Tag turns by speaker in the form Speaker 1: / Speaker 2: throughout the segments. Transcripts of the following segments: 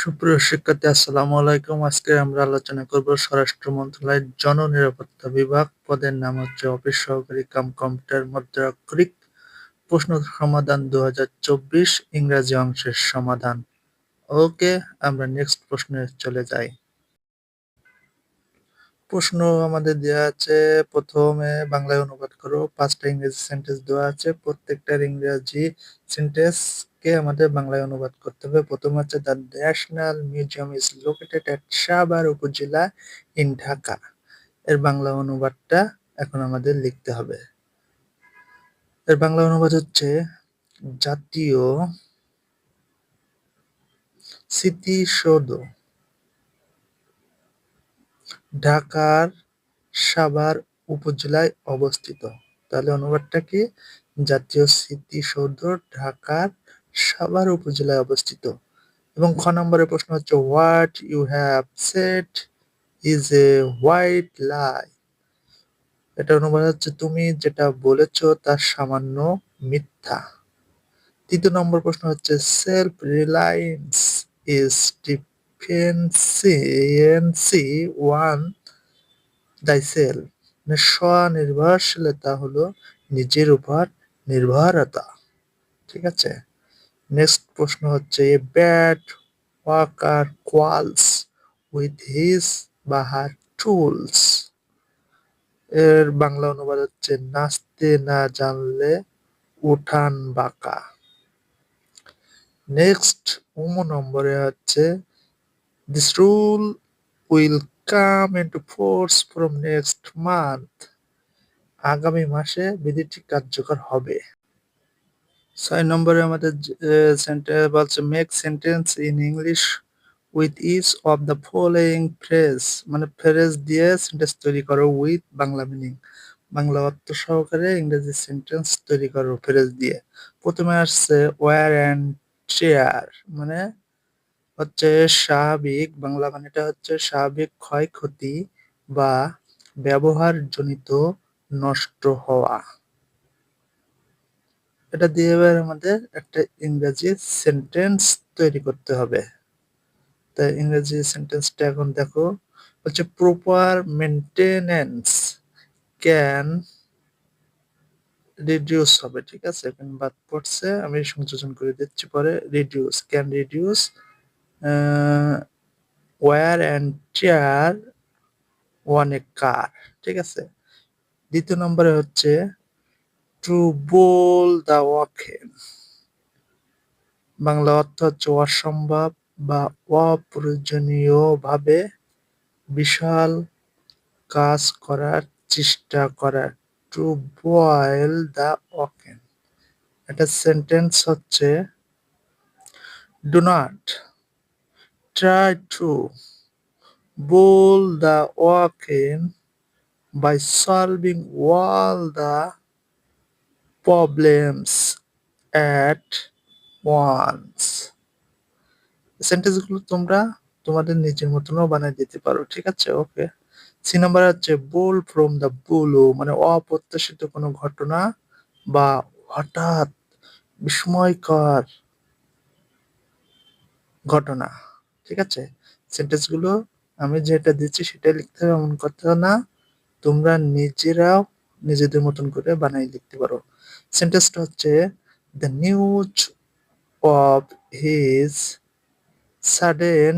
Speaker 1: সুপ্রিয় শিক্ষার্থী, আসসালামু আলাইকুম। আজকে আমরা আলোচনা করব স্বরাষ্ট্র মন্ত্রণালয়ের জন নিরাপত্তা বিভাগ। পদের নাম হচ্ছে অফিস সহকারী কাম কম্পিউটার মুদ্রাক্ষরিক প্রশ্ন সমাধান দু ইংরাজি অংশের সমাধান। ওকে, আমরা নেক্সট প্রশ্নে চলে যাই। প্রশ্ন আমাদের দেওয়া আছে, প্রথমে বাংলায় অনুবাদ করো, পাঁচটা ইংরেজি সেন্টেন্স দেওয়া আছে প্রত্যেকটার ইংরেজি সেন্টেন্স কে আমাদের বাংলায় অনুবাদ করতে হবে। প্রথম হচ্ছে the national museum is located at Savar upazila in Dhaka এর বাংলা অনুবাদটা এখন আমাদের লিখতে হবে। এর বাংলা অনুবাদ হচ্ছে, জাতীয় স্মৃতিসৌধ ঢাকার সাভার উপজেলায় অবস্থিত। তাহলে অনুবাদটা কি? জাতীয় স্মৃতিসৌধ ঢাকার সাভার উপজেলায় অবস্থিত। এবং খ নম্বরের প্রশ্ন হচ্ছে what you have said is a white lie এটা অনুবাদ হচ্ছে, তুমি যেটা বলেছ তা সামান্য মিথ্যা। তৃতীয় নম্বর প্রশ্ন হচ্ছে self reliance is deficiency one thy self মানে স্বনির্ভরশীলতা হলো নিজের উপর নির্ভরতা ঠিক আছে নেক্সট প্রশ্ন হচ্ছে a bad worker quarrels with his বা হার টুলস এর বাংলা অনুবাদ হচ্ছে নাচতে না জানলে উঠান বাঁকা নেক্সট উম নম্বরে হচ্ছে this rule will come into force from next month আগামী মাসে বিধিটি কার্যকর হবে। ছয় নম্বরে আমাদের সেন্টেন্স বলছে make sentence in English with each of the following phrase মানে ফ্রেজ দিয়ে সেন্টেন্স তৈরি করো উইথ বাংলা মিনিং বাংলা অর্থ সহকারে ইংরেজি সেন্টেন্স তৈরি করো ফ্রেজ দিয়ে। প্রথমে আসছে ওয়ার অ্যান্ড চেয়ার মানে হচ্ছে স্বাভাবিক, বাংলা মানেটা হচ্ছে স্বাভাবিক ক্ষয়ক্ষতি বা ব্যবহারজনিত নষ্ট হওয়া। এটা দিয়ে এবার আমাদের একটা ইংরেজি সেন্টেন্স তৈরি করতে হবে। তাই ইংরেজি সেন্টেন্সটা এখন দেখো, হচ্ছে প্রপার মেনটেনেন্স ক্যান রিডিউস হবে, ঠিক আছে? এখানে বাদ পড়ছে, আমি সংযোজন করে দিচ্ছি পরে reduce can reduce war and chair one a car ঠিক আছে? দ্বিতীয় নম্বরে হচ্ছে to boil the ocean Bangla অর্থ হচ্ছে অসম্ভব বা অপ্রয়োজনীয়ভাবে বিশাল কাজ করার চেষ্টা করা টু বয়েল দ্য ওকেন এটা সেন্টেন্স হচ্ছে do not try to boil the ocean by solving all the problems at once সেন্টেন্সগুলো তোমরা তোমাদের নিজের মতনও বানিয়ে দিতে পারো, ঠিক আছে? ওকে সি নাম্বার হচ্ছে বোল ফ্রম দ্য বুলু মানে অপ্রত্যাশিত কোনো ঘটনা বা হঠাৎ বিস্ময়কর ঘটনা। ঠিক আছে? সেন্টেন্সগুলো আমি যেটা দিচ্ছি সেটা লিখতে হবে এমন কথা না। তোমরা নিজেরাও নিজেদের মতন করে বানাই লিখতে পারো। সেন্টেন্সটা হচ্ছে the news of his sudden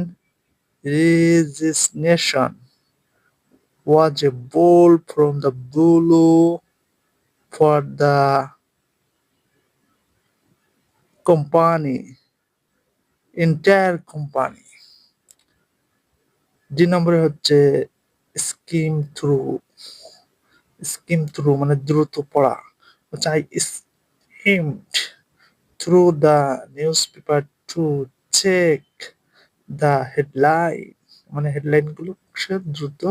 Speaker 1: resignation was a bolt from the blue for the company, entire company. দুই নম্বরে হচ্ছে স্কিম থ্রু স্কিম থ্রু মানে দ্রুত পড়া। হচ্ছে eye through the newspaper to check the headline মানে হেডলাইনগুলো সে দ্রুত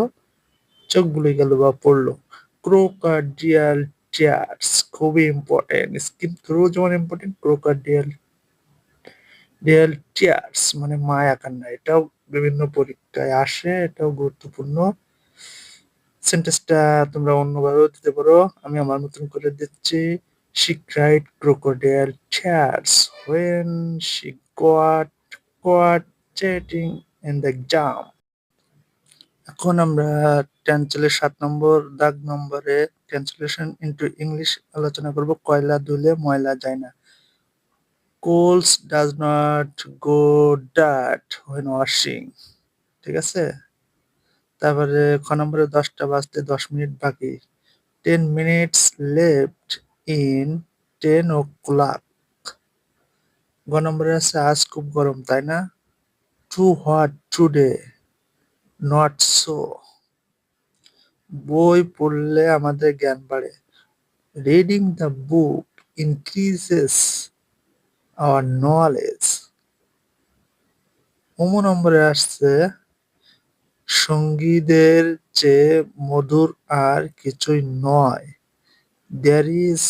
Speaker 1: চোখ বুলে গেল বা পড়ল। ক্রোকার্ডিয়াল টিয়ার্স খুবই ইম্পর্টেন্ট স্কিম থ্রু যেমন ইম্পর্টেন্ট ক্রোকার্ডিয়াল ডিয়াল টিয়ার্স মানে মায়া কান্না। এটাও বিভিন্ন পরীক্ষায় আসে, এটাও গুরুত্বপূর্ণ। সেন্টেন্সটা তোমরা অন্যভাবেও দিতে পারো। আমি আমার মতন করে দিচ্ছি। She cried crocodile tears when she got caught cheating in the exam এখন আমরা টেন্সেলের সাত নম্বর, দাগ নম্বরে ট্রান্সলেশন ইনটু ইংলিশ আলোচনা করব। কয়লা ধুলে ময়লা যায় না। Coals does not go ডাট when washing ঠিক আছে? তারপরে খ নম্বরে দশটা বাজতে দশ মিনিট বাকি। Ten minutes left in ten o'clock গ নম্বরে আছে, আজ খুব গরম, তাই না? Too hot today not so বই পড়লে আমাদের জ্ঞান বাড়ে। Reading the book increases our knowledge অমু নম্বরে আসছে, সঙ্গীদের চেয়ে মধুর আর কিছুই নয়। There is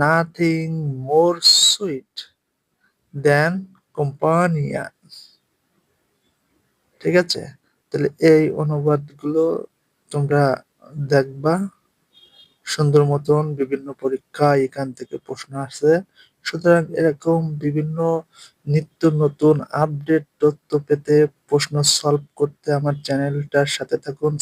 Speaker 1: nothing more sweet than companion ঠিক আছে? তাহলে এই অনুবাদগুলো তোমরা দেখবা। সুন্দর মতন বিভিন্ন পরীক্ষা এখান থেকে প্রশ্ন আসে সুতরাং এরকম বিভিন্ন নিত্য নতুন আপডেট তথ্য পেতে প্রশ্ন সলভ করতে আমার চ্যানেলটার সাথে থাকুন।